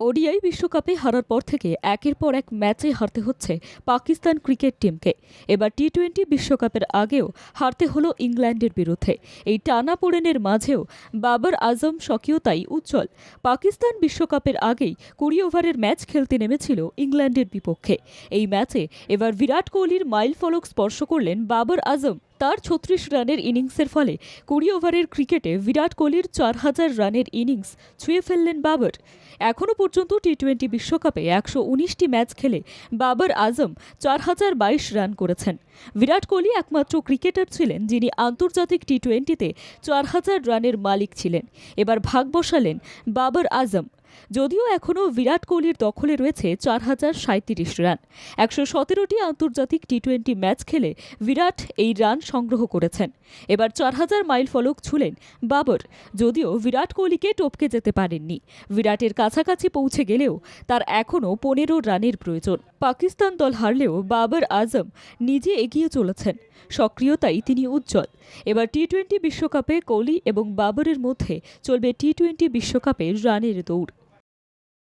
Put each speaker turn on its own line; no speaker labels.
ODI বিশ্বকাপে হারার পর থেকে একের পর এক ম্যাচে হারতে হচ্ছে পাকিস্তান ক্রিকেট টিমকে। এবার টি টোয়েন্টি বিশ্বকাপের আগেও হারতে হলো ইংল্যান্ডের বিরুদ্ধে। এই টানা টানাপোড়েনের মাঝেও বাবর আজম স্বকীয়তাই উজ্জ্বল। পাকিস্তান বিশ্বকাপের আগেই কুড়ি ওভারের ম্যাচ খেলতে নেমেছিল ইংল্যান্ডের বিপক্ষে। এই ম্যাচে এবার বিরাট কোহলির মাইল ফলক স্পর্শ করলেন বাবর আজম। তার ছত্রিশ রানের ইনিংসের ফলে কুড়ি ওভারের ক্রিকেটে বিরাট কোহলির চার হাজার রানের ইনিংস ছুঁয়ে ফেললেন বাবর। এখনও পর্যন্ত টি টোয়েন্টি বিশ্বকাপে একশো উনিশটি ম্যাচ খেলে বাবর আজম চার হাজার বাইশ রান করেছেন। বিরাট কোহলি একমাত্র ক্রিকেটার ছিলেন যিনি আন্তর্জাতিক টি টোয়েন্টিতে চার হাজার রানের মালিক ছিলেন। এবার ভাগ বসালেন বাবর আজম। যদিও এখনও বিরাট কোহলির দখলে রয়েছে চার হাজার সাঁত্রিশ রান। একশো সতেরোটি আন্তর্জাতিক টি টোয়েন্টি ম্যাচ খেলে বিরাট এই রান সংগ্রহ করেছেন। এবার চার হাজার মাইল ফলক ছুলেন বাবর, যদিও বিরাট কোহলিকে টপকে যেতে পারেননি। বিরাটের কাছাকাছি পৌঁছে গেলেও তার এখনও পনেরো রানের প্রয়োজন। পাকিস্তান দল হারলেও বাবর আজম নিজে এগিয়ে চলেছেন। সক্রিয়তাই তিনি উজ্জ্বল। এবার টি টোয়েন্টি বিশ্বকাপে কোহলি এবং বাবরের মধ্যে চলবে টি টোয়েন্টি বিশ্বকাপে রানের দৌড়।